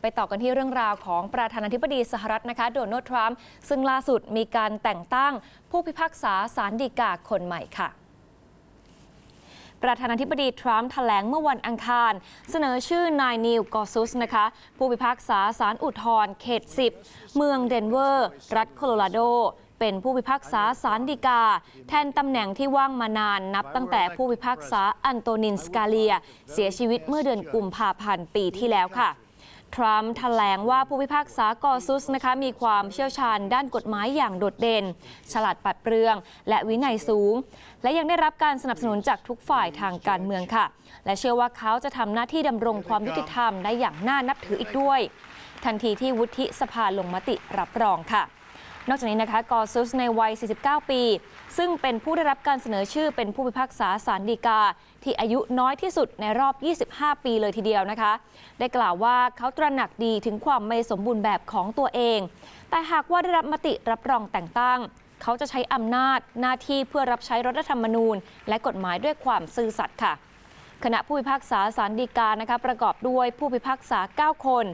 ไปต่อกันที่เรื่องราวของประธานาธิบดีสหรัฐนะคะโดนัลด์ทรัมป์ซึ่งล่าสุดมีการแต่งตั้งผู้พิพากษาศาลฎีกาคนใหม่ค่ะประธานาธิบดีทรัมป์แถลงเมื่อวันอังคาร เสนอชื่อนายนิวกอซุสนะคะ ผู้พิพากษาศาลอุทธรณ์เขต 10 เมืองเดนเวอร์ รัฐโคโลราโด เป็นผู้พิพากษาศาลฎีกา แทนตำแหน่งที่ว่างมานานนับตั้งแต่ผู้พิพากษาอันโตนินสกาเลีย เสียชีวิตเมื่อเดือนกุมภาพันธ์ปีที่แล้วค่ะ ทรัมป์แถลงว่าผู้พิพากษากอซุสนะคะมีความเชี่ยวชาญด้านกฎหมายอย่างโดดเด่น ฉลาดปัดเปรือง และวินัยสูง และยังได้รับการสนับสนุนจากทุกฝ่ายทางการเมืองค่ะ และเชื่อว่าเขาจะทำหน้าที่ดำรงความยุติธรรมได้อย่างน่านับถืออีกด้วย ทันทีที่วุฒิสภาลงมติรับรองค่ะ นอกจากนี้นะคะกอซุสในวัย 49 ปี ซึ่งเป็นผู้ได้รับการเสนอชื่อเป็นผู้พิพากษาศาลฎีกา ที่อายุน้อยที่สุดในรอบ 25 ปีเลยทีเดียวนะคะ ได้กล่าวว่าเขาตระหนักดีถึงความไม่สมบูรณ์แบบของตัวเอง แต่หากว่าได้รับมติรับรองแต่งตั้ง เขาจะใช้อำนาจหน้าที่เพื่อรับใช้รัฐธรรมนูญ และกฎหมายด้วยความซื่อสัตย์ค่ะคณะผู้พิพากษาศาลฎีกานะคะประกอบด้วยผู้พิพากษา 9 คน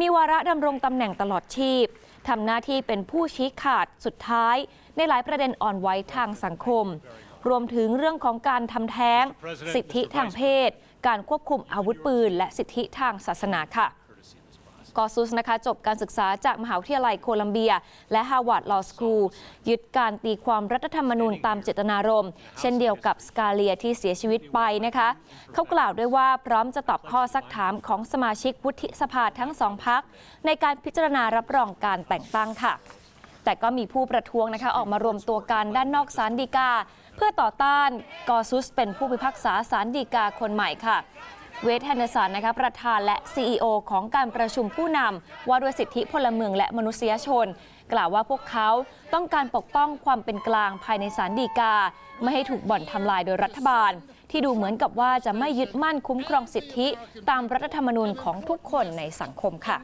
มีวาระดำรงตำแหน่งตลอดชีพ ทำหน้าที่เป็นผู้ชี้ขาดสุดท้าย ในหลายประเด็นอ่อนไหวทางสังคม รวมถึงเรื่องของการทำแท้ง สิทธิทางเพศ การควบคุมอาวุธปืน และสิทธิทางศาสนาค่ะ กอซุสนะคะจบการศึกษาจากมหาวิทยาลัยโคลัมเบีย และฮาวาร์ดลอสคูลยึดการตีความรัฐธรรมนูญตามเจตนารมณ์ เช่นเดียวกับสกาเลียที่เสียชีวิตไปนะคะเขากล่าวด้วยว่าพร้อมจะตอบข้อซักถามของสมาชิกวุฒิสภาทั้งสองพักในการพิจารณารับรองการแต่งตั้งค่ะแต่ก็มีผู้ประท้วงนะคะออกมารวมตัวกันด้านนอกศาลฎีกา เพื่อต่อต้านกอซุสเป็นผู้พิพากษาศาลฎีกาคนใหม่ค่ะ เวทแฮนเดอร์สันนะคะประธานและ CEO ของการประชุมผู้นำว่าด้วยสิทธิพลเมืองและมนุษยชน กล่าวว่าพวกเขาต้องการปกป้องความเป็นกลางภายในศาลฎีกา ไม่ให้ถูกบ่อนทำลายโดยรัฐบาล ที่ดูเหมือนกับว่าจะไม่ยึดมั่นคุ้มครองสิทธิ ตามรัฐธรรมนูญของทุกคนในสังคมค่ะ